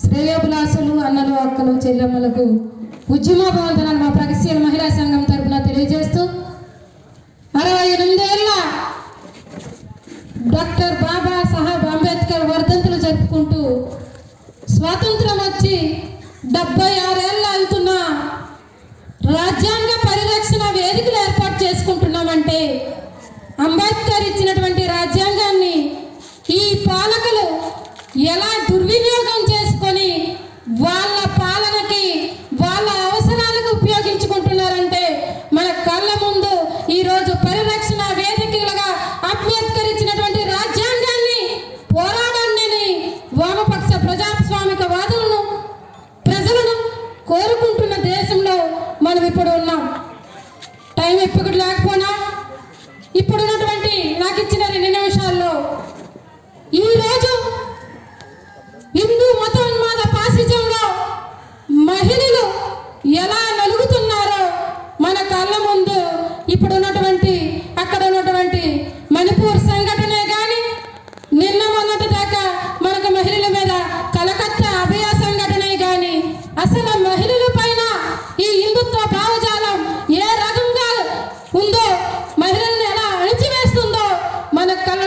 శ్రేయోభిలాసులు అన్నలు అక్కలు చెల్లెమ్మలకు ఉద్యమ వందనాలు మా ప్రగతిశీల మహిళా సంఘం తరపున తెలియజేస్తూ అరవై ఎనిమిదేళ్ళ డాక్టర్ బాబా సాహెబ్ అంబేద్కర్ వర్ధంతులు జరుపుకుంటూ స్వాతంత్రం వచ్చి డెబ్బై ఆరేళ్ళు అవుతున్న రాజ్యాంగ పరిరక్షణ వేదికలు ఏర్పాటు చేసుకుంటున్నామంటే అంబేద్కర్ ఇచ్చినటువంటి రాజ్యాంగాన్ని ఈ పాలకులు ఎలా దుర్వినియోగం చేసుకొని వాళ్ళ పాలనకి వాళ్ళ అవసరాలకు ఉపయోగించుకుంటున్నారంటే మన కళ్ళ ముందు ఈరోజు పరిరక్షణ వేదికలుగా అంబేద్కర్ ఇచ్చినటువంటి రాజ్యాంగాన్ని పోరాడాన్ని వామపక్ష ప్రజాస్వామిక వాదులను ప్రజలను కోరుకుంటున్న దేశంలో మనం ఇప్పుడు ఉన్నాం. టైం ఇప్పుడు లేకపోయినా ఇప్పుడున్నటువంటి నాకు ఇచ్చిన రెండు నిమిషాల్లో ఈరోజు హిందూ మతోన్మాద పాశిజంలో మహిళలు ఎలా నలుగుతున్నారో మన కళ్ళ ముందు ఇప్పుడు ఉన్నటువంటి అక్కడ ఉన్నటువంటి మణిపూర్ సంఘటనే కానీ నిన్న మొన్నటి దాకా మనకు మహిళల మీద కలకత్తా అభయ సంఘటనే కానీ అసలు